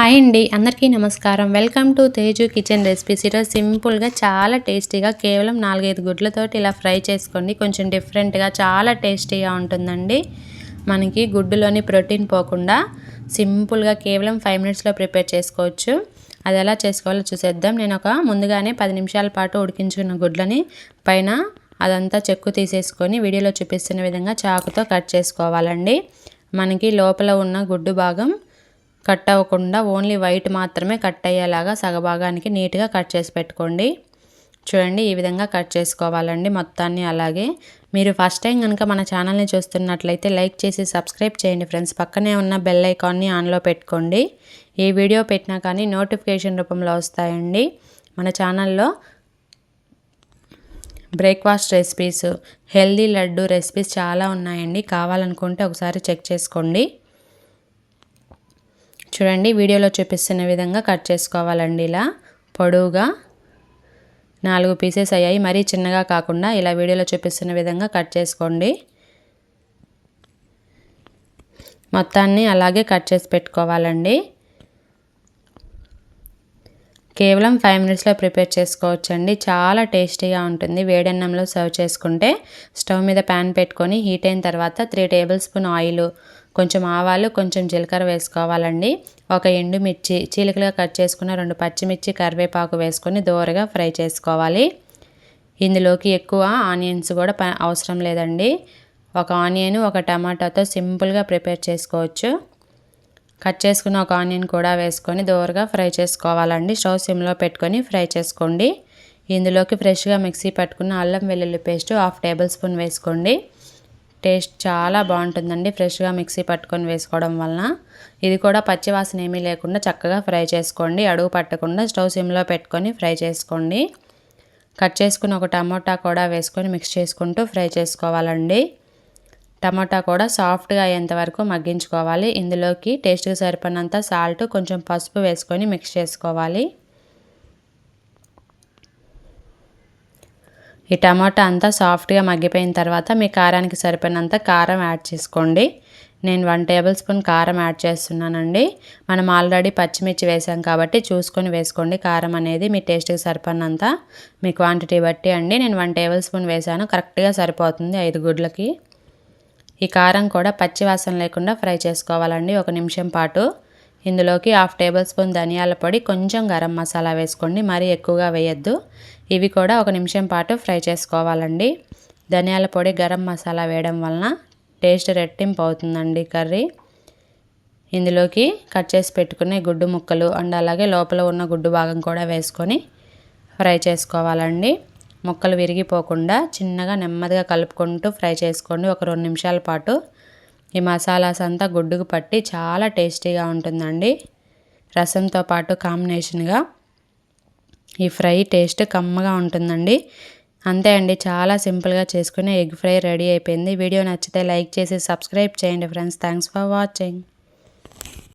Hi అండి అందరికీ నమస్కారం. Welcome to Teju kitchen recipes. ఈరోజు సింపుల్గా చాలా టేస్టీగా కేవలం నాలుగైదు గుడ్లతోటి ఇలా ఫ్రై చేసుకోండి. కొంచెం డిఫరెంట్గా చాలా టేస్టీగా ఉంటుందండి. మనకి గుడ్డులోని ప్రోటీన్ పోకుండా సింపుల్గా కేవలం ఫైవ్ మినిట్స్లో ప్రిపేర్ చేసుకోవచ్చు. అది ఎలా చేసుకోవాలో చూసేద్దాం. నేను ఒక ముందుగానే పది నిమిషాల పాటు ఉడికించుకున్న గుడ్లని పైన అదంతా చెక్కు తీసేసుకొని వీడియోలో చూపిస్తున్న విధంగా చాకుతో కట్ చేసుకోవాలండి. మనకి లోపల ఉన్న గుడ్డు భాగం కట్ అవ్వకుండా ఓన్లీ వైట్ మాత్రమే కట్ అయ్యేలాగా సగభాగానికి నీట్గా కట్ చేసి పెట్టుకోండి. చూడండి ఈ విధంగా కట్ చేసుకోవాలండి మొత్తాన్ని అలాగే. మీరు ఫస్ట్ టైం కనుక మన ఛానల్ని చూస్తున్నట్లయితే లైక్ చేసి సబ్స్క్రైబ్ చేయండి ఫ్రెండ్స్. పక్కనే ఉన్న బెల్ ఐకాన్ని ఆన్లో పెట్టుకోండి. ఈ వీడియో పెట్టినా కానీ నోటిఫికేషన్ రూపంలో వస్తాయండి. మన ఛానల్లో breakfast recipes healthy laddu recipes చాలా ఉన్నాయండి. కావాలనుకుంటే ఒకసారి చెక్ చేసుకోండి. చూడండి వీడియోలో చూపిస్తున్న విధంగా కట్ చేసుకోవాలండి ఇలా. పొడవుగా నాలుగు పీసెస్ అయ్యాయి. మరీ చిన్నగా కాకుండా ఇలా వీడియోలో చూపిస్తున్న విధంగా కట్ చేసుకోండి. మొత్తాన్ని అలాగే కట్ చేసి పెట్టుకోవాలండి. కేవలం ఫైవ్ మినిట్స్లో ప్రిపేర్ చేసుకోవచ్చండి. చాలా టేస్టీగా ఉంటుంది. వేడన్నంలో సర్వ్ చేసుకుంటే స్టవ్ మీద ప్యాన్ పెట్టుకొని హీట్ అయిన తర్వాత త్రీ టేబుల్ స్పూన్ ఆయిల్ కొంచెం ఆవాలు కొంచెం జీలకర్ర వేసుకోవాలండి. ఒక ఎండుమిర్చి చీలికలుగా కట్ చేసుకున్న రెండు పచ్చిమిర్చి కరివేపాకు వేసుకొని దోరగా ఫ్రై చేసుకోవాలి. ఇందులోకి ఎక్కువ ఆనియన్స్ కూడా అవసరం లేదండి. ఒక ఆనియన్ ఒక టమాటాతో సింపుల్గా ప్రిపేర్ చేసుకోవచ్చు. కట్ చేసుకున్న ఒక ఆనియన్ కూడా వేసుకొని దోరగా ఫ్రై చేసుకోవాలండి. స్టవ్ సిమ్లో పెట్టుకొని ఫ్రై చేసుకోండి. ఇందులోకి ఫ్రెష్గా మిక్సీ పట్టుకున్న అల్లం వెల్లుల్లి పేస్ట్ హాఫ్ టేబుల్ స్పూన్ వేసుకోండి. టేస్ట్ చాలా బాగుంటుందండి ఫ్రెష్గా మిక్సీ పట్టుకొని వేసుకోవడం వలన. ఇది కూడా పచ్చివాసన ఏమీ లేకుండా చక్కగా ఫ్రై చేసుకోండి. అడుగు పట్టకుండా స్టవ్ సిమ్లో పెట్టుకొని ఫ్రై చేసుకోండి. కట్ చేసుకుని ఒక టమోటా కూడా వేసుకొని మిక్స్ చేసుకుంటూ ఫ్రై చేసుకోవాలండి. టమాటా కూడా సాఫ్ట్గా అయ్యేంత వరకు మగ్గించుకోవాలి. ఇందులోకి టేస్ట్కి సరిపడినంత సాల్ట్ కొంచెం పసుపు వేసుకొని మిక్స్ చేసుకోవాలి. ఈ టమాటా అంతా సాఫ్ట్గా మగ్గిపోయిన తర్వాత మీ కారానికి సరిపోయినంత కారం యాడ్ చేసుకోండి. నేను వన్ టేబుల్ స్పూన్ కారం యాడ్ చేస్తున్నానండి. మనం ఆల్రెడీ పచ్చిమిర్చి వేసాం కాబట్టి చూసుకొని వేసుకోండి. కారం అనేది మీ టేస్ట్కి సరిపడినంత. మీ క్వాంటిటీ బట్టి అండి. నేను వన్ టేబుల్ స్పూన్ వేసాను. కరెక్ట్గా సరిపోతుంది ఐదు గుడ్లకి. ఈ కారం కూడా పచ్చి వాసన లేకుండా ఫ్రై చేసుకోవాలండి. ఒక నిమిషం పాటు. ఇందులోకి హాఫ్ టేబుల్ స్పూన్ ధనియాల పొడి కొంచెం గరం మసాలా వేసుకోండి. మరీ ఎక్కువగా వేయద్దు. ఇవి కూడా ఒక నిమిషం పాటు ఫ్రై చేసుకోవాలండి. ధనియాల పొడి గరం మసాలా వేయడం వలన టేస్ట్ రెట్టింపు అవుతుందండి కర్రీ. ఇందులోకి కట్ చేసి పెట్టుకునే గుడ్డు ముక్కలు అండ్ అలాగే లోపల ఉన్న గుడ్డు భాగం కూడా వేసుకొని ఫ్రై చేసుకోవాలండి. ముక్కలు విరిగిపోకుండా చిన్నగా నెమ్మదిగా కలుపుకుంటూ ఫ్రై చేసుకోండి. ఒక రెండు నిమిషాల పాటు ఈ మసాలాస్ అంతా గుడ్డుకు పట్టి చాలా టేస్టీగా ఉంటుందండి. రసంతో పాటు కాంబినేషన్గా ఈ ఫ్రై టేస్ట్ కమ్మగా ఉంటుందండి. అంతే అండి చాలా సింపుల్గా చేసుకునే ఎగ్ ఫ్రై రెడీ అయిపోయింది. వీడియో నచ్చితే లైక్ చేసి సబ్స్క్రైబ్ చేయండి ఫ్రెండ్స్. Thanks for watching.